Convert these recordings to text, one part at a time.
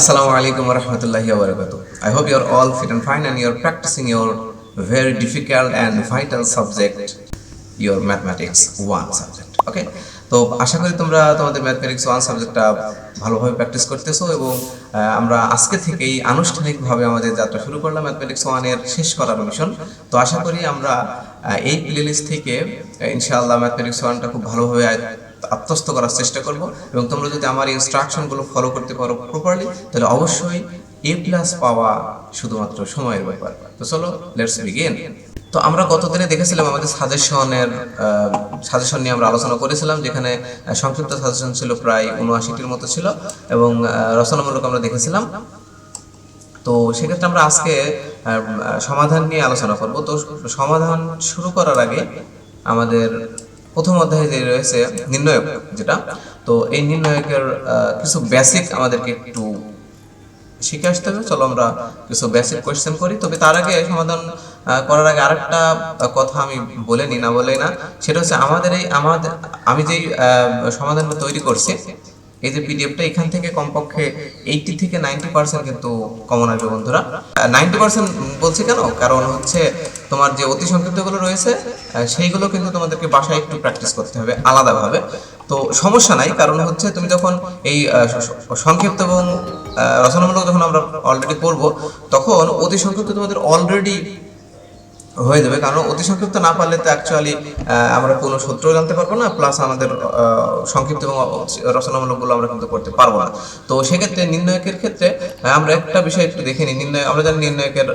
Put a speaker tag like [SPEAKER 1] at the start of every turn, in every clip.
[SPEAKER 1] Wa rahmatullahi wa barakatuh. I hope you're all fit and fine and you're practicing your very difficult and vital subject, your mathematics 1 subject. Okay? তো আশা করি তোমরা তোমাদের mathematics one সাবজেক্টটা ভালোভাবে practice করতেছো এবং আমরা আজকে থেকেই আনুষ্ঠানিকভাবে আমাদের যাত্রা শুরু করলাম ম্যাথমেটিক্স ওয়ানের শেষ করার মিশন তো আশা করি আমরা এই প্লেলিস্ট থেকে ইনশাআল্লাহ ম্যাথমেটিক্স ওয়ানটা খুব ভালোভাবে আত্মস্থ করার চেষ্টা করব এবং তোমরা যদি আমার ইনস্ট্রাকশনগুলো ফলো করতে পারো প্রপারলি তাহলে অবশ্যই এ প্লাস পাওয়া শুধুমাত্র সময়ের ব্যাপার। তো চলো লেটস বিগিন তো আমরা গত দিনে দেখেছিলাম আমাদের সাজেশনের সাজেশন নিয়ে আমরা আলোচনা করেছিলাম, যেখানে সংক্ষিপ্ত সাজেশন ছিল প্রায় উনআশিটির মতো ছিল এবং রচনামূলক আমরা দেখেছিলাম। তো সেক্ষেত্রে আমরা আজকে সমাধান নিয়ে আলোচনা করব। তো সমাধান শুরু করার আগে আমাদের প্রথম অধ্যায়ে রয়েছে নির্ণয়ক যেটা, তো এই নির্ণয়কের কিছু বেসিক আমাদেরকে একটু শিখে আসতে হবে। চলো আমরা কিছু বেসিক কোয়েশ্চেন করি। তবে তার আগে সমাধান করার আগে আরেকটা কথা আমি বলে নি না বলে না। সেটা হচ্ছে আমাদের এই, আমাদের, আমি যেই সমাধানটা তৈরি করছি এই যে পিডিএফটা এখান থেকে কমপক্ষে এইটি থেকে নাইনটি পার্সেন্ট কিন্তু কমন আসবে বন্ধুরা। নাইনটি পার্সেন্ট বলছি কেন? কারণ হচ্ছে তোমার যে অতি সংক্ষিপ্তগুলো রয়েছে সেইগুলো কিন্তু তোমাদেরকে বাসায় একটু প্র্যাকটিস করতে হবে আলাদাভাবে। তো সমস্যা নাই, কারণ হচ্ছে তুমি যখন এই সংক্ষিপ্ত এবং রচনামূলক যখন আমরা অলরেডি করব, তখন অতি সংক্ষিপ্ত তোমাদের অলরেডি হয়ে যাবে। কারণ অতি সংক্ষিপ্ত না পারলে তো অ্যাকচুয়ালি আমরা কোনো সূত্র জানতে পারব না প্লাস আমাদের সংক্ষিপ্ত এবং রচনামূলকগুলো আমরা কিন্তু করতে পারব না। তো সেক্ষেত্রে নির্ণয়কের ক্ষেত্রে আমরা একটা বিষয় একটু দেখে নিই। নির্ণয়, আমরা জানি নির্ণয়কের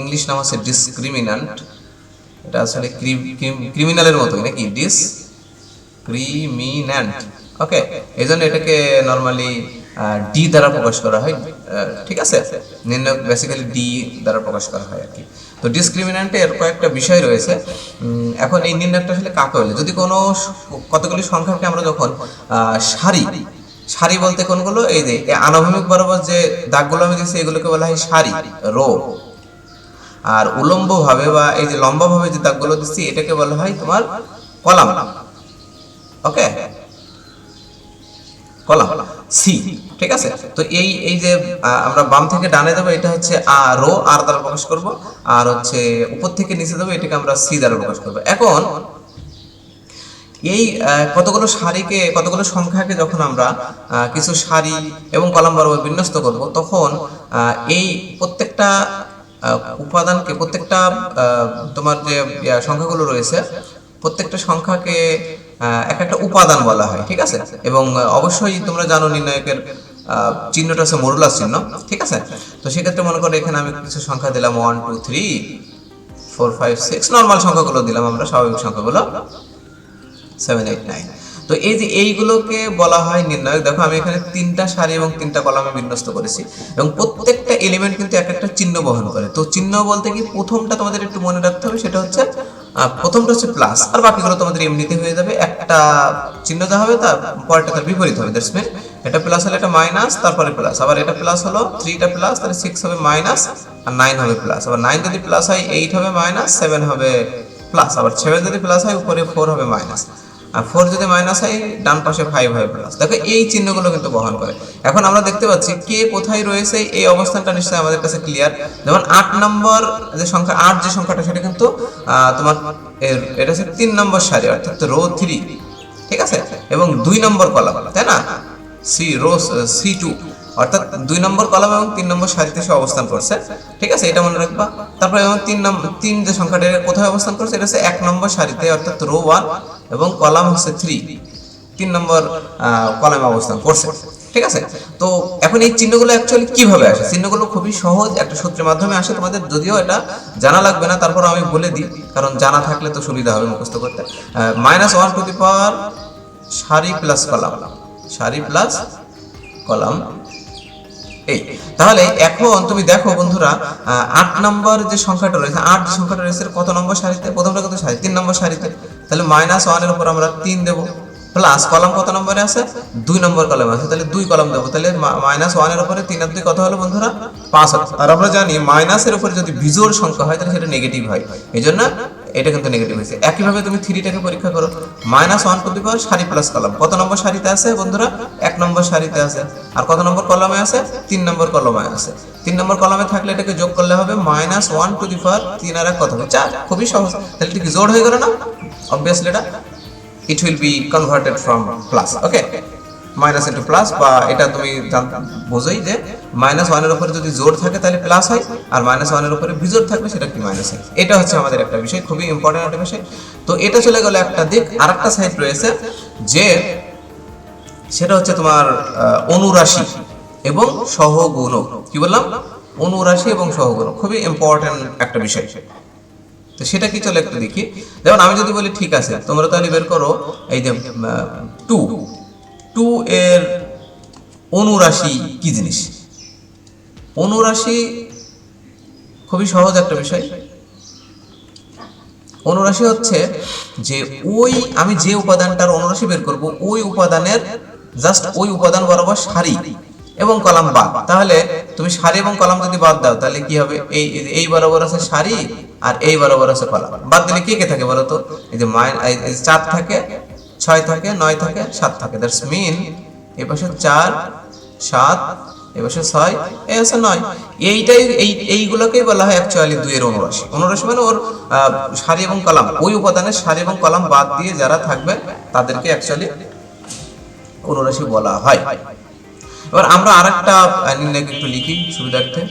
[SPEAKER 1] ইংলিশ নাম আছে ডিসক্রিমিনান্ট এটা আসলে ক্রিমিনালের মতোই নাকি? ডিস ক্রিমিন্যান্ট ওকে এই জন্য এটাকে নর্মালি ডি দ্বারা প্রকাশ করা হয়। ঠিক আছে? নির্ণয় বেসিক্যালি ডি দ্বারা প্রকাশ করা হয় আর কি। তো ডিসক্রিমিন্যান্টে এর কয়েকটা বিষয় রয়েছে। এখন এই নির্ণয়টা আসলে কাকে বলে? যদি কোনো কতগুলি সংখ্যাকে আমরা যখন সারি সারি বলতে কোনগুলো? এই যে আনুভূমিক বরাবর যে দাগগুলো আমি দিচ্ছি এগুলোকে বলা হয় সারি, রো। আর উলম্বভাবে বা এই যে লম্বাভাবে যে দাগগুলো দিচ্ছি, এটাকে বলা হয় তোমার কলাম। ওকে? কলাম। সি, ঠিক আছে? তো এই এই যে আমরা বাম থেকে ডানে দেবো এটা হচ্ছে আর রো, আর দ্বারা প্রকাশ করব। আর হচ্ছে উপর থেকে নিচে দেবো এটাকে আমরা সি দ্বারা প্রকাশ করব। এখন, এই কতগুলো সারিকে, কতগুলো সংখ্যাকে যখন আমরা কিছু সারি এবং কলাম বরাবর বিন্যস্ত করব, তখন এই প্রত্যেকটা উপাদানকে, প্রত্যেকটা তোমার যে সংখ্যাগুলো রয়েছে, প্রত্যেকটা সংখ্যাকে আহ, এক একটা উপাদান বলা হয় ঠিক আছে? এবং অবশ্যই তোমরা জানো নির্ণায়কের চিহ্নটা হচ্ছে মরুলাস চিহ্ন ঠিক আছে? তো সেক্ষেত্রে মনে করো এখানে আমি কিছু সংখ্যা দিলাম one two three four five six normal সংখ্যাগুলো দিলাম আমরা স্বাভাবিক সংখ্যাগুলো সেভেন এইট নাইন তো এই যে এইগুলোকে বলা হয় নির্ণায়ক দেখো আমি এখানে তিনটা সারি এবং তিনটা কলামে বিন্যস্ত করেছি এবং প্রত্যেকটা এলিমেন্ট কিন্তু এক একটা চিহ্ন বহন করে। তো চিহ্ন বলতে কি প্রথমটা তোমাদের একটু মনে রাখতে হবে সেটা হচ্ছে প্রথমটা হচ্ছে প্লাস আর বাকিগুলো তোমাদের এমনিতে হয়ে যাবে। একটা চিহ্ন দেওয়া হবে, তার পরেরটা তার বিপরীত হবে দ্যাটস মিন এটা প্লাস হলে এটা মাইনাস তারপরে প্লাস আবার এটা প্লাস হলো থ্রিটা প্লাস তাহলে সিক্স হবে মাইনাস আর নাইন হবে প্লাস আবার নাইন যদি প্লাস হয় এইট হবে মাইনাস সেভেন হবে প্লাস আবার সেভেন যদি প্লাস হয়, উপরে ফোর হবে মাইনাস আর ফোর যদি মাইনাস হয়, ডান পাশে ফাইভ হয় প্লাস দেখো, এই চিহ্নগুলো কিন্তু বহন করে। এখন আমরা দেখতে পাচ্ছি কে কোথায় রয়েছে, এই অবস্থানটা নিশ্চয়ই আমাদের কাছে ক্লিয়ার যেমন আট নম্বর, যে সংখ্যা আট, যে সংখ্যাটা, সেটা কিন্তু তোমার এটা হচ্ছে তিন নম্বর সারি, অর্থাৎ রো থ্রি ঠিক আছে? এবং দুই নম্বর কলাম তাই না? সি রো সি টু অর্থাৎ দুই নম্বর কলাম এবং তিন নম্বর সারিতে সে অবস্থান করছে। ঠিক আছে? এটা মনে রাখবা। তারপরে এবং তিন নম্বর তিন যে সংখ্যাটা কোথায় অবস্থান করছে? এটা হচ্ছে এক নম্বর সারিতে, অর্থাৎ রো ওয়ান এবং কলাম হচ্ছে থ্রি। তিন নম্বর কলামে অবস্থান করছে। ঠিক আছে? তো এখন এই চিহ্নগুলো অ্যাকচুয়ালি কীভাবে আসে? চিহ্নগুলো খুবই সহজ একটা সূত্রের মাধ্যমে আসে। তোমাদের যদিও এটা জানা লাগবে না তারপর আমি বলে দিই। কারণ জানা থাকলে তো সুবিধা হবে মুখস্থ করতে। Minus one to the power সারি প্লাস কলাম। সারি প্লাস কলাম এই, তাহলে এখন তুমি দেখো বন্ধুরা আট নম্বর যে সংখ্যাটা রয়েছে, আট সংখ্যাটা রয়েছে কত নম্বর সারিতে? প্রথমটা কত সারি, তিন নম্বর সারিতে। তাহলে মাইনাস ওয়ানের উপর আমরা তিন দেবো। প্লাস কলাম কত নম্বরে আছে? দুই নম্বর কলাম আছে। তাহলে দুই কলাম দেবো। তাহলে মাইনাস ওয়ানের উপরে তিন আর দুই কত হলো বন্ধুরা? পাঁচ। আর আমরা জানি মাইনাসের উপরে যদি বিজোড় সংখ্যা হয়, তাহলে সেটা নেগেটিভ হয়। এই জন্য এটা কিন্তু নেগেটিভ হয়েছে। একইভাবে তুমি থ্রিটাকে পরীক্ষা করো। মাইনাস ওয়ান টু দি সারি প্লাস কলাম কত নম্বর সারিতে আছে বন্ধুরা? এক নম্বর সারিতে আছে। আর কত নম্বর কলমে আছে? তিন নম্বর কলমে আছে। তিন নম্বর কলমে থাকলে এটাকে যোগ করলে হবে মাইনাস ওয়ান টু দি তিন আর এক কত হবে? চার। খুবই সহজ। তাহলে এটা কি জোর হয়ে গেল না? অবভিয়াসলি এটা it will be converted from plus okay minus into plus বা এটা তুমি বোঝোই যে মাইনাস ওয়ানের উপরে যদি জোর থাকে তাহলে প্লাস হয়, আর মাইনাস ওয়ানের উপরে বিজোর থাকবে সেটা কি মাইনাস হয়? এটা হচ্ছে আমাদের একটা বিষয়, খুবই ইম্পর্টেন্ট একটা বিষয়। তো এটা চলে গেল একটা দিক আর একটা সাইড রয়েছে যে সেটা হচ্ছে তোমার অনুরাশি এবং সহগুণক কি বললাম? অনুরাশি এবং সহগুণক খুবই ইম্পর্টেন্ট একটা বিষয়। তো সেটা কি চলে একটু দেখি যেমন আমি যদি বলি ঠিক আছে, তোমরা তাহলে বের করো, এই যে টু টু এর অনুরাশি কি জিনিস? অনুরাশি খুবই সহজ একটা বিষয়। অনুরাশি হচ্ছে যে ওই আমি যে উপাদানটার অনুরাশি বের করব, ওই উপাদানের জাস্ট ওই উপাদান বরাবর সারি এবং কলাম বাদ। তাহলে তুমি সারি এবং কলাম যদি বাদ দাও, তাহলে কি হবে? এই, এই- বরাবর আছে সারি আর এই বরাবর আছে কলাম। বাদ দিলে কে কে থাকে বলো তো এই যে মাইন চার থাকে ছয় থাকে, নয় থাকে, সাত থাকে। দ্যাটস মিন এ পাশে চার, সাত এপাশে ছয় এই আছে নয়। এইটাই, এই, এইগুলোকেই বলা হয় অ্যাকচুয়ালি দুইয়ের অনুরাশি। অনুরাশি মানে ওর সারি এবং কলাম। ওই উপাদানের সারি এবং কলাম বাদ দিয়ে যারা থাকবে, তাদেরকে অ্যাকচুয়ালি অনুরাশি বলা হয়। এবার আমরা আর একটা নির্ণয় একটু লিখি সুবিধার্থে।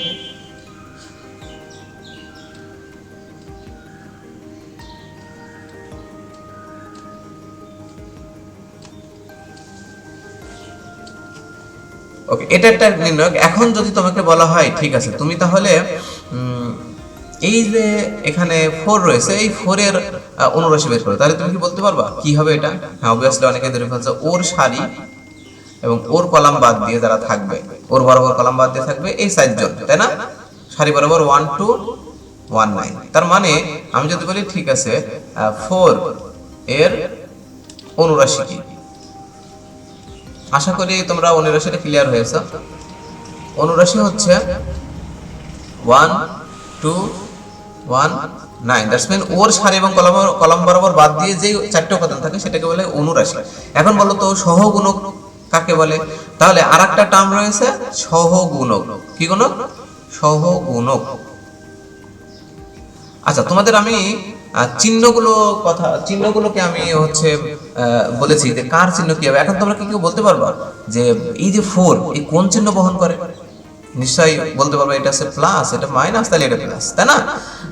[SPEAKER 1] ওকে এটা একটা নির্ণয় এখন যদি তোমাকে বলা হয়, ঠিক আছে, তুমি তাহলে এই যে এখানে ফোর রয়েছে, এই ফোরের অনুরাশি বের করো। তাহলে তুমি কি বলতে পারবা? কি হবে এটা? হ্যাঁ অবভিয়াসলি অনেকে ধরে ফেলছে, ওর সারি এবং ওর কলাম বাদ দিয়ে যারা থাকবে, ওর বরাবর কলাম বাদ দিয়ে থাকবে, এই সাইজ জন তাই না? সারি বরাবর ওয়ান টু ওয়ান নাইন তার মানে আমি যদি বলি, ঠিক আছে ফোর এর অনুরাশি কি? আশা করি তোমরা অনুরাশিটা ক্লিয়ার হয়েছে। অনুরাশি হচ্ছে one two one nine that's mean ওর সারি এবং কলম কলম বরাবর বাদ দিয়ে যে চারটে উপাদান থাকে, সেটাকে বলে অনুরাশি এখন বলো তো, সহগুণক কাকে বলে? তাহলে আর একটা টার্ম রয়েছে সহগুণক। কি গুণক? সহগুণক। আচ্ছা তোমাদের আমি আহ, চিহ্নগুলো কথা চিহ্নগুলোকে আমি হচ্ছে বলেছি যে কার চিহ্ন কি হবে? এখন তোমরা কি কেউ বলতে পারবা যে এই যে ফোর এই কোন চিহ্ন বহন করে? নিশ্চয়ই বলতে পারবে এটা হচ্ছে প্লাস এটা মাইনাস তাহলে এটা প্লাস তাই না?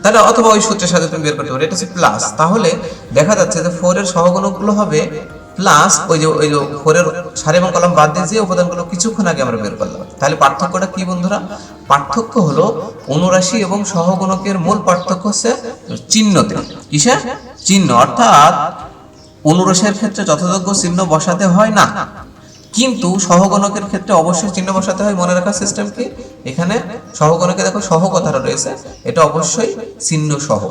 [SPEAKER 1] তাহলে অথবা ওই সূত্রের সাথে তুমি বের করতে পারো এটা হচ্ছে প্লাস তাহলে দেখা যাচ্ছে যে ফোর এর সহগুণকগুলো হবে প্লাস ওই যে ওই যে ফোরের সারি এবং কলম বাদ দিয়ে যে উপাদানগুলো কিছুক্ষণ আগে আমরা বের করলাম। তাহলে পার্থক্যটা কি বন্ধুরা? পার্থক্য হলো অনুরাশি এবং সহগুণকের মূল পার্থক্য হচ্ছে চিহ্নতে। কিসে চিহ্ন, অর্থাৎ অনুরাশির ক্ষেত্রে যথাযোগ্য চিহ্ন বসাতে হয় না। কিন্তু সহগণকের ক্ষেত্রে অবশ্যই চিহ্ন বসাতে হয়, মনে রাখার সিস্টেম কি? এখানে সহগণকে দেখো, সহ কথাটা রয়েছে, এটা অবশ্যই চিহ্ন সহ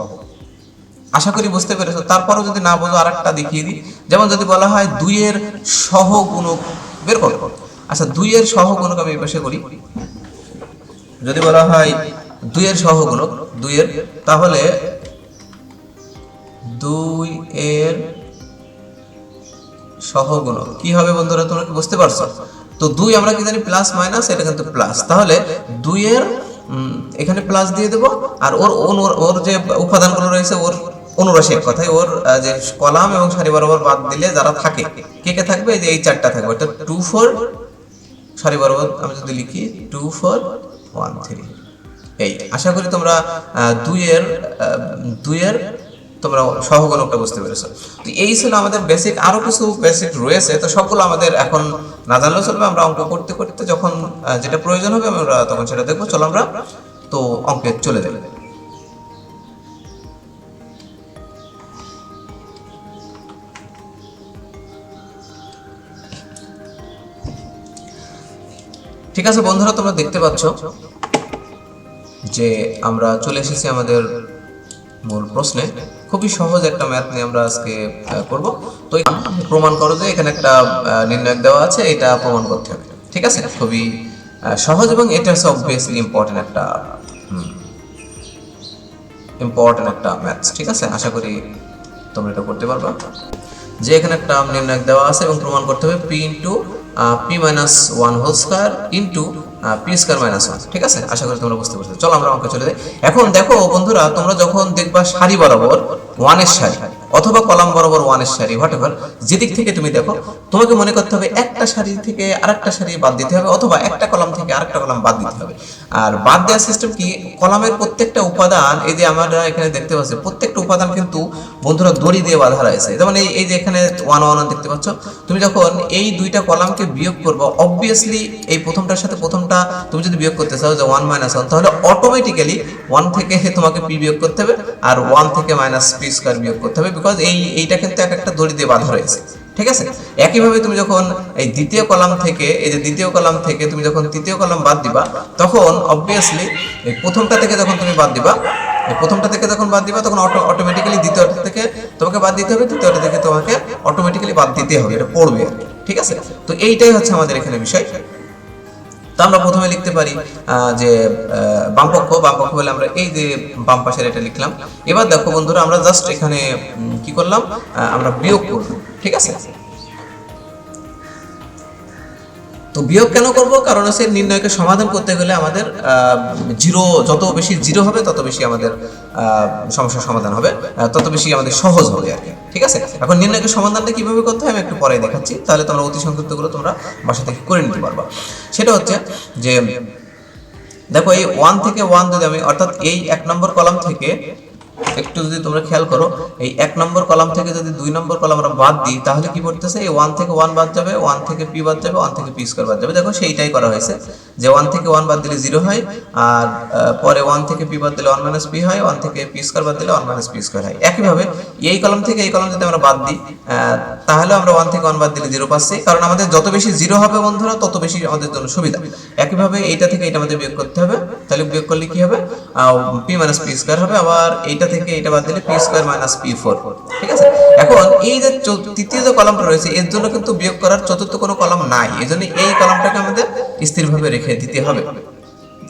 [SPEAKER 1] আশা করি বুঝতে পেরেছ। তারপরও যদি না বোঝো, আরেকটা দেখিয়ে দিই। যেমন যদি বলা হয় দুইয়ের সহগুণক, বের করো। আচ্ছা দুইয়ের সহগুণক আমি এই পাশে করি। যদি বলা হয় দুইয়ের সহগুণক দুইয়ের, তাহলে দুই এর সহগুণক কি হবে বন্ধুরা, তোমরা কি বুঝতে পারছ? তো দুই আমরা কি জানি, প্লাস, মাইনাস, এটা কিন্তু প্লাস। তাহলে দুইয়ের এখানে প্লাস দিয়ে দেবো, আর ওর ওর যে উপাদানগুলো রয়েছে, ওর অনুরাশি এক কথায়, ওর যে কলাম এবং সারি বরাবর বাদ দিলে যারা থাকে, কে কে থাকবে? এই যে এই চারটা থাকবে। অর্থাৎ টু ফোর সারি বরাবর আমি যদি লিখি টু ফোর ওয়ান থ্রি। এই, আশা করি তোমরা দুইয়ের দুইয়ের তোমরা সহগণকটা বুঝতে পেরেছ। তো এই ছিল আমাদের বেসিক আরও কিছু বেসিক রয়েছে, তো সবগুলো আমাদের এখন না জানলেও চলবে, আমরা অঙ্ক করতে করতে যখন যেটা প্রয়োজন হবে আমরা তখন সেটা দেখব। চলো আমরা, তো অঙ্কে চলে যাবে ঠিক আছে বন্ধুরা, তোমরা দেখতে পাচ্ছ যে আমরা চলে এসেছি আমাদের মূল প্রশ্নে। খুবই সহজ একটা ম্যাথ নিয়ে আমরা আজকে করব। তো প্রমাণ করো যে এখানে একটা নির্ণয় দেওয়া আছে, এটা প্রমাণ করতে হবে। ঠিক আছে? খুবই সহজ এবং এটা হচ্ছে অবভিয়াসলি ইম্পর্টেন্ট একটা ইম্পর্টেন্ট একটা ম্যাথ ঠিক আছে? আশা করি তোমরা এটা করতে পারবা। যে এখানে একটা নির্ণয় দেওয়া আছে এবং প্রমাণ করতে হবে P into P minus one whole square into P square minus one ঠিক আছে? আশা করি তোমরা বুঝতে পারছ। চলো আমরা অঙ্কে চলে যাই। এখন দেখো বন্ধুরা, তোমরা যখন দেখবা সারি বরাবর ওয়ানের সারি। অথবা কলাম বরাবর ওয়ানের সারি হোয়াট এভার যেদিক থেকে তুমি দেখো, তোমাকে মনে করতে হবে একটা সারি থেকে আরেকটা সারি বাদ দিতে হবে, অথবা একটা কলাম থেকে আরেকটা কলাম বাদ দিতে হবে। আর বাদ দেওয়ার সিস্টেম কি? কলামের প্রত্যেকটা উপাদান, এই যে আমরা এখানে দেখতে পাচ্ছি, প্রত্যেকটা উপাদান কিন্তু বন্ধুরা দড়ি দিয়ে বাঁধা রয়েছে। যেমন এই এই যে এখানে ওয়ান ওয়ান দেখতে পাচ্ছ, তুমি যখন এই দুইটা কলামকে বিয়োগ করব অবভিয়াসলি এই প্রথমটার সাথে প্রথমটা তুমি যদি বিয়োগ করতে চাও যে ওয়ান মাইনাস ওয়ান তাহলে অটোমেটিক্যালি ওয়ান থেকে তোমাকে পি বিয়োগ করতে হবে, আর ওয়ান থেকে মাইনাস পি স্কোয়ার বিয়োগ করতে হবে বিকজ এই, এইটা কিন্তু এক একটা দড়ি দিয়ে বাঁধা রয়েছে। ঠিক আছে? একইভাবে তুমি যখন এই দ্বিতীয় কলাম থেকে, এই যে দ্বিতীয় কলাম থেকে তুমি যখন তৃতীয় কলাম বাদ দিবা, তখন অবভিয়াসলি এই প্রথমটা থেকে যখন তুমি বাদ দিবা, এই প্রথমটা থেকে যখন বাদ দিবা, তখন অটোমেটিক্যালি দ্বিতীয়টা থেকে তোমাকে বাদ দিতে হবে, তৃতীয়টা থেকে তোমাকে অটোমেটিক্যালি বাদ দিতে হবে। এটা পড়বে ঠিক আছে? তো এইটাই হচ্ছে আমাদের এখানে বিষয়। তো আমরা প্রথমে লিখতে পারি যে বামপক্ষ বামপক্ষ বলে আমরা এই যে বাম পাশের এটা লিখলাম। এবার দেখো বন্ধুরা, আমরা জাস্ট এখানে কি করলাম? আমরা বিয়োগ করব, ঠিক আছে? তো বিয়োগ কেন করব? কারণ হচ্ছে নির্ণয়কে সমাধান করতে গেলে আমাদের জিরো, যত বেশি জিরো হবে, তত বেশি আমাদের সমস্যার সমাধান হবে তত বেশি আমাদের সহজ হবে আর কি। ঠিক আছে? এখন নির্ণয়কে সমাধানটা কীভাবে করতে হয় আমি একটু পরে দেখাচ্ছি। তাহলে তোমরা অতি সংক্ষিপ্তগুলো তোমরা বাসা থেকে করে নিতে পারবা। সেটা হচ্ছে যে, দেখো এই ওয়ান থেকে ওয়ান যদি আমি, অর্থাৎ এই এক নম্বর কলাম থেকে একটু যদি তোমরা খেয়াল করো, এই এক নম্বর কলাম থেকে যদি দুই নম্বর কলাম আমরা বাদ দিই, তাহলে কি পড়তেছে? এই ওয়ান থেকে ওয়ান বাদ যাবে ওয়ান থেকে পি বাদ যাবে ওয়ান থেকে পি স্কোয়ার বাদ যাবে। দেখো সেইটাই করা হয়েছে। যে ওয়ান থেকে ওয়ান বাদ দিলে জিরো হয়, আর পরে ওয়ান থেকে পি বাদ দিলে ওয়ান মাইনাস পি হয় ওয়ান থেকে পি স্কোয়ার বাদ দিলে ওয়ান মাইনাস পি স্কোয়ার হয়। একইভাবে এই কলাম থেকে এই কলাম যদি আমরা বাদ দিই তাহলে আমরা ওয়ান থেকে ওয়ান বাদ দিলে জিরো পাচ্ছি। কারণ আমাদের যত বেশি জিরো হবে বন্ধুরা, তত বেশি আমাদের জন্য সুবিধা। একইভাবে এইটা থেকে এটা আমাদের বিয়োগ করতে হবে। তাহলে বিয়োগ করলে কি হবে? পি মাইনাস পি স্কোয়ার হবে। আবার এইটা থেকে এটা বাদ দিলে P square minus P four ঠিক আছে? এখন এই যে তৃতীয় যে কলামটা রয়েছে, এর জন্য কিন্তু বিয়োগ করার চতুর্থ কোনো কলাম নাই। এই জন্য এই কলামটাকে আমাদের স্থিরভাবে রেখে দিতে হবে।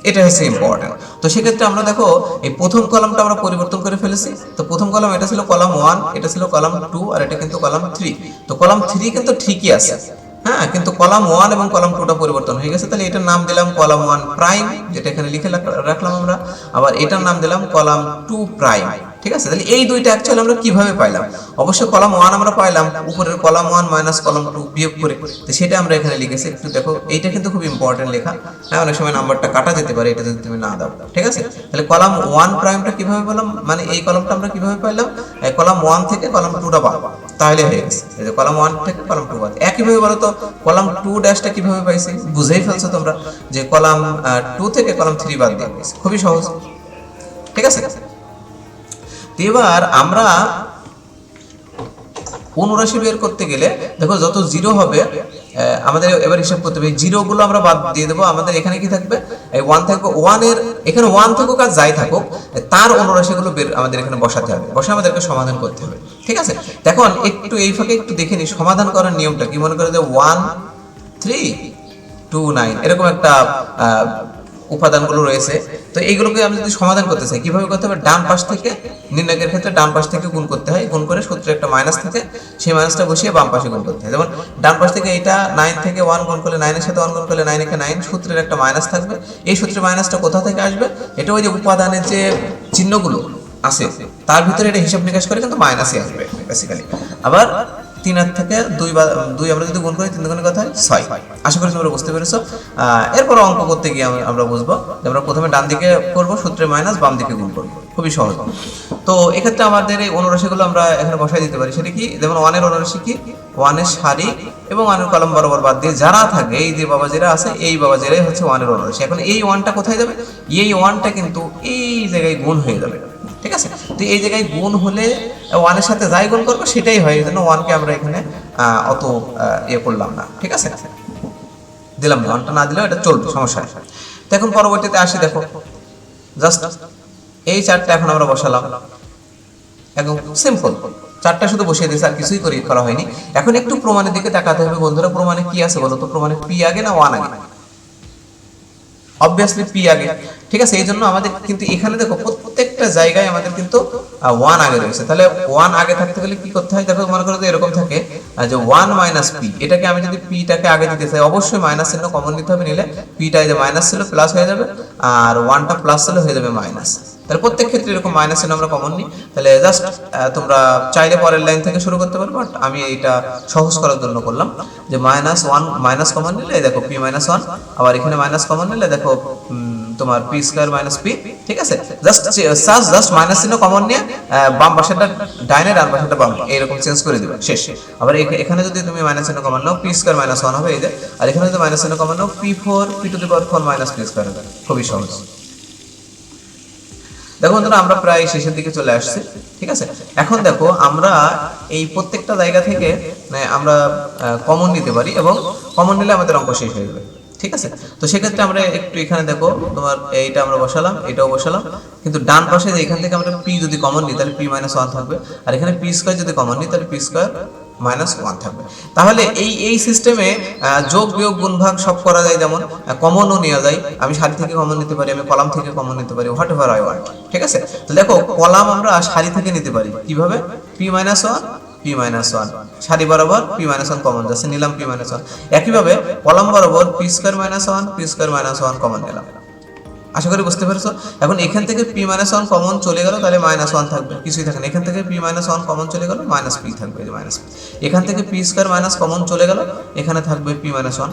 [SPEAKER 1] এটা হচ্ছে ইম্পর্টেন্ট তো সেক্ষেত্রে আমরা দেখো, এই প্রথম কলামটা আমরা পরিবর্তন করে ফেলেছি। তো প্রথম কলাম এটা ছিল কলাম ওয়ান এটা ছিল কলাম টু আর এটা কিন্তু কলাম থ্রি তো কলাম থ্রি কিন্তু ঠিকই আছে। হ্যাঁ কিন্তু কলাম ওয়ান এবং কলাম টুটা পরিবর্তন হয়ে গেছে। তাহলে এটার নাম দিলাম কলাম ওয়ান প্রাইম যেটা এখানে লিখে রাখ- রাখলাম আমরা। আবার এটার নাম দিলাম কলাম টু প্রাইম ঠিক আছে? তাহলে এই দুইটা অ্যাকচুয়ালি আমরা কীভাবে পাইলাম? অবশ্যই কলাম ওয়ান আমরা পাইলাম, উপরের column one minus column two বিয়োগ করে। তো সেটা আমরা এখানে লিখেছি। একটু দেখো, এইটা কিন্তু খুব ইম্পর্টেন্ট লেখা। হ্যাঁ অনেক সময় নাম্বারটা কাটা যেতে পারে, এটা যদি তুমি না দাও। ঠিক আছে? তাহলে কলাম ওয়ান প্রাইমটা কীভাবে পেলাম? মানে এই কলামটা আমরা কীভাবে পাইলাম? কলাম ওয়ান থেকে কলাম টুটা পাবো তাহলে হয়ে গেছে। এই যে কলাম ওয়ান থেকে কলাম টু বাদ। একইভাবে বলো তো কলাম টু ড্যাশটা কীভাবে পাইছি? বুঝেই ফেলছো তোমরা যে কলাম টু থেকে কলাম থ্রি বাদ দিয়ে খুবই সহজ। ঠিক আছে? এবার আমরা অনুরাশি বের করতে গেলে, দেখো যত জিরো হবে আমাদের এবার হিসাব করতে হবে। জিরো গুলো আমরা বাদ দিয়ে দেবো। আমাদের এখানে কি থাকবে? ওয়ান থাকবে। ওয়ানের এখানে ওয়ান থাকুক আর যাই থাকুক, তার অনুরাশিগুলো বের আমাদের এখানে বসাতে হবে। বসে আমাদেরকে সমাধান করতে হবে। ঠিক আছে? এখন একটু এই ফাঁকে একটু দেখে নি সমাধান করার নিয়মটা কি? মনে করে যে ওয়ান থ্রি টু নাইন এরকম একটা উপাদানগুলো রয়েছে। তো এইগুলোকে আমি যদি সমাধান করতে চাই, কীভাবে করতে হবে? ডান পাশ থেকে নির্ণয়ের ক্ষেত্রে ডান পাশ থেকে গুণ করতে হয়। গুণ করে সূত্রে একটা মাইনাস থাকে, সেই মাইনাসটা বসিয়ে বাম পাশে গুণ করতে হয়। যেমন ডান পাশ থেকে এটা নাইন থেকে ওয়ান গুণ করলে নাইনের সাথে ওয়ান গুণ করলে নাইন একে নাইন সূত্রের একটা মাইনাস থাকবে। এই সূত্রে মাইনাসটা কোথা থেকে আসবে? এটা ওই যে উপাদানের যে চিহ্নগুলো আছে, তার ভিতরে এটা হিসাব নিকাশ করে কিন্তু মাইনাসই আসবে বেসিক্যালি আবার তিন হাত থেকে দুই বা দুই, আমরা যদি গুণ করি, তিন দুগুণের কথা হয়? ছয়। আশা করি তোমরা বুঝতে পেরেছ। এরপর অঙ্ক করতে গিয়ে আমি- আমরা বুঝব যে আমরা প্রথমে ডান দিকে করব, সূত্রে মাইনাস বাম দিকে গুণ করব। খুবই সহজ। তো এক্ষেত্রে আমাদের এই অনুরাশিগুলো আমরা এখানে বসাই দিতে পারি। সেটা কি? যেমন ওয়ানের অনুরাশি কি? ওয়ানের সারি এবং ওয়ানের কলম বরাবর বাদ দিয়ে যারা থাকে, এই যে বাবা বাবাজিরা আছে, এই বাবাজিরাই হচ্ছে ওয়ানের অনুরাশি। এখন এই ওয়ানটা কোথায় যাবে? এই ওয়ানটা কিন্তু এই জায়গায় গুণ হয়ে যাবে। ঠিক আছে? তো এই জায়গায় গুণ হলে ওয়ানের সাথে যাই গুণ করব, সেটাই হয়। এই জন্য ওয়ানকে আমরা এখানে অত ইয়ে করলাম না। ঠিক আছে? দিলাম ওয়ানটা না দিলেও এটা চলবে, সমস্যা তো এখন পরবর্তীতে আসি, দেখো। জাস্ট এই চারটা এখন আমরা বসালাম। একদম সিম্পল। চারটা শুধু বসিয়ে দিয়েছে, আর কিছুই করি করা হয়নি। এখন একটু প্রমাণের দিকে তাকাতে হবে বন্ধুরা। প্রমাণে কি আছে বলো তো? প্রমাণে পি আগে না ওয়ান আগে? অবভিয়াসলি পি আগে। ঠিক আছে এই জন্য আমাদের কিন্তু এখানে দেখো প্রত্যেকটা জায়গায় আমাদের কিন্তু ওয়ান আগে রয়েছে। তাহলে ওয়ান আগে থাকতে গেলে কি করতে হয়? দেখো মনে করো যে এরকম থাকে যে ওয়ান মাইনাস পি এটাকে আমি যদি পিটাকে আগে দিতে চাই, অবশ্যই মাইনাস চিহ্ন কমন নিতে হবে, নিলে পিটা যে মাইনাস ছিল প্লাস হয়ে যাবে, আর ওয়ানটা প্লাস ছিল হয়ে যাবে মাইনাস তাহলে প্রত্যেক ক্ষেত্রে এরকম মাইনাস চিহ্ন আমরা কমন নিই। তাহলে জাস্ট তোমরা চাইলে পরের লাইন থেকে শুরু করতে পারো বাট আমি এটা সহজ করার জন্য করলাম যে মাইনাস ওয়ান মাইনাস কমন নিলে দেখো পি মাইনাস ওয়ান আবার এখানে মাইনাস কমন নিলে দেখো তোমার পি স্কোয়ার মাইনাস পি ঠিক আছে? জাস্ট সাজ জাস্ট মাইনাস চিহ্ন কমন নিয়ে বাম পাশেটা ডাইনে, ডান পাশেটা বাম, এইরকম চেঞ্জ করে দিবে, শেষ। আবার এখানে যদি তুমি মাইনাস চিহ্ন কমন নাও পি স্কোয়ার মাইনাস ওয়ান হবে এই যে। আর এখানে যদি মাইনাস চিহ্ন common now P four P to the power four minus P square হবে। খুবই সহজ। দেখো বন্ধুরা, আমরা প্রায় শেষের দিকে চলে আসছি, ঠিক আছে? এখন দেখো, আমরা এই প্রত্যেকটা জায়গা থেকে মানে আমরা কমন নিতে পারি এবং কমন নিলে আমাদের অঙ্ক শেষ হয়ে যাবে, ঠিক আছে? তো সেক্ষেত্রে আমরা একটু এখানে দেখো, তোমার এইটা আমরা বসালাম, এটাও বসালাম, কিন্তু ডান পাশে এখান থেকে আমরা পি যদি কমন নিই, তাহলে পি মাইনাস ওয়ান থাকবে, আর এখানে পি স্কোয়ার যদি কমন নিই, তাহলে পি স্কোয়ার মাইনাস ওয়ান থাকবে। তাহলে এই এই সিস্টেমে যোগ, বিয়োগ, গুণ, ভাগ সব করা যায় যেমন কমনও নেওয়া যায়। আমি সারি থেকে কমন নিতে পারি, আমি কলাম থেকে কমন নিতে পারি হোয়াট এভার আই ওয়ান্ট ঠিক আছে? তো দেখো, কলাম আমরা সারি থেকে নিতে পারি। কীভাবে? P minus one P minus one সারি বরাবর পি মাইনাস ওয়ান কমন যাচ্ছে, নিলাম পি মাইনাস ওয়ান একইভাবে কলাম বরাবর P square minus one P square minus one common নিলাম। আশা করি বুঝতে পেরেছ। এখন এখান থেকে পি মাইনাস ওয়ান কমন চলে গেল, তাহলে মাইনাস ওয়ান থাকবে। কিছুই থাকে না। এখান থেকে পি মাইনাস ওয়ান কমন চলে গেল মাইনাস পি থাকবে মাইনাস এখান থেকে পি স্কোয়ার মাইনাস কমন চলে গেল, এখানে থাকবে পি মাইনাস ওয়ান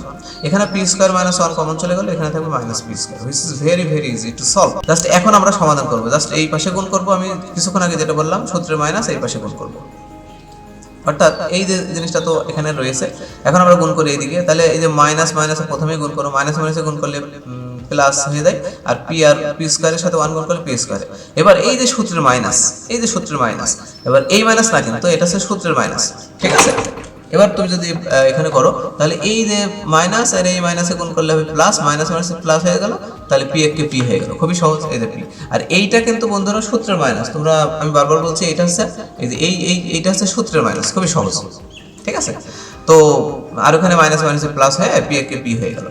[SPEAKER 1] এখানে P square minus one common চলে গেল, এখানে থাকবে minus P square which is very very easy to solve just এখন আমরা সমাধান করব। জাস্ট এই পাশে গুণ করব, আমি কিছুক্ষণ আগে যেটা বললাম সূত্রের মাইনাস এই পাশে গুণ করব। অর্থাৎ এই যে জিনিসটা তো এখানে রয়েছে। এখন আমরা গুণ করি এইদিকে। তাহলে এই যে মাইনাস মাইনাস প্রথমেই গুণ করো। মাইনাস মাইনাসে গুণ করলে প্লাস হয়ে যায় আর পি আর পি স্কোয়ারের সাথে ওয়ান গুণ করলে পি স্কোয়ারে এবার এই যে সূত্রের মাইনাস এই যে সূত্রের মাইনাস এবার এই মাইনাস না কিন্তু এটা হচ্ছে সূত্রের মাইনাস ঠিক আছে? এবার তুমি যদি এখানে করো, তাহলে এই যে মাইনাস আর এই মাইনাসে গুণ করলে হবে প্লাস মাইনাস মাইনাসে প্লাস হয়ে গেল, তাহলে পি একটি পি হয়ে গেল, খুবই সহজ এই যে পি আর এইটা কিন্তু বন্ধুরা সূত্রের মাইনাস তোমরা, আমি বারবার বলছি এটা হচ্ছে, এই যে এই এই, এইটা হচ্ছে সূত্রের মাইনাস খুবই সহজ, ঠিক আছে? তো আর ওখানে মাইনাস মাইনাসে প্লাস হয়ে পি একে পি হয়ে গেল।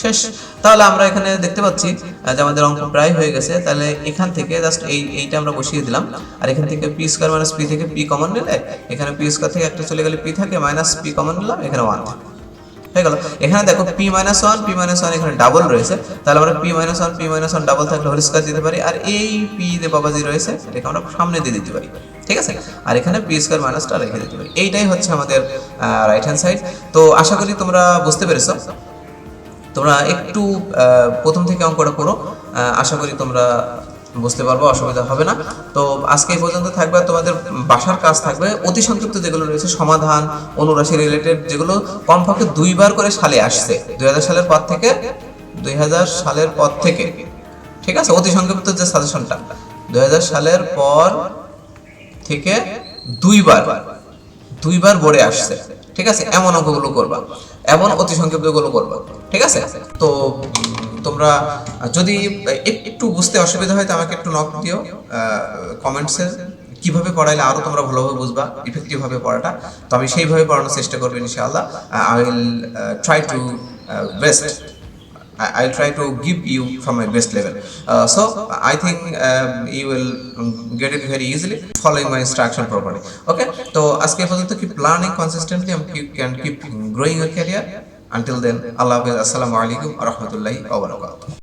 [SPEAKER 1] শেষ। তাহলে আমরা এখানে দেখতে পাচ্ছি যে আমাদের অঙ্ক প্রায় হয়ে গেছে। তাহলে এখান থেকে জাস্ট এই, এইটা আমরা বসিয়ে দিলাম। আর এখান থেকে পি স্কোয়ার মাইনাস পি থেকে পি কমন নিলে, এখানে পি স্কোয়ার থেকে একটা চলে গেলে পি থাকে মাইনাস পি কমন নিলাম, এখানে ওয়ান হয়ে গেল। এখানে দেখো P minus one P minus one এখানে ডাবল রয়েছে। তাহলে আমরা P minus one P minus one double থাকলে হোল স্কোয়ার দিতে পারি। আর এই পি যে বাবাজি রয়েছে, এটাকে আমরা সামনে দিয়ে দিতে পারি। ঠিক আছে? আর এখানে পি স্কোয়ার মাইনাসটা রেখে দিতে পারি। এইটাই হচ্ছে আমাদের রাইট হ্যান্ড সাইড তো আশা করি তোমরা বুঝতে পেরেছ। তোমরা একটু প্রথম থেকে অঙ্কটা করো। আশা করি তোমরা বুঝতে পারব, অসুবিধা হবে না। তো আজকে এই পর্যন্ত থাকবে তোমাদের বাসার কাজ থাকবে। অতি সংক্ষিপ্ত যেগুলো রয়েছে, সমাধান, অনুরাশি রিলেটেড যেগুলো কমপক্ষে দুইবার করে সালে আসছে। দুই হাজার সালের পর থেকে, দুই হাজার সালের পর থেকে। ঠিক আছে? অতি সংক্ষিপ্ত যে সাজেশনটা দুই হাজার সালের পর থেকে দুইবার দুইবার বোর্ডে আসছে। ঠিক আছে? এমন অঙ্কগুলো করবা। এমন অতি সংক্ষিপ্তগুলো করবা। ঠিক আছে? তো তোমরা যদি একটু বুঝতে অসুবিধা হয়, তো আমাকে একটু নক দিও। কমেন্টসে কীভাবে পড়াইলে আরও তোমরা ভালোভাবে বুঝবা ইফেক্টিভ ভাবে পড়াটা। তো আমি সেইভাবে পড়ানোর চেষ্টা করব ইনশাআল্লাহ। I will try to best I, I'll try to give you from my best level. Uh, so I think um, you will um, get it very easily following my instruction properly. Okay. So আজকে to keep learning consistently and you can keep growing your career. Until then, Allah Hafiz. Assalamu alaikum wa rahmatullahi wa barakatuh.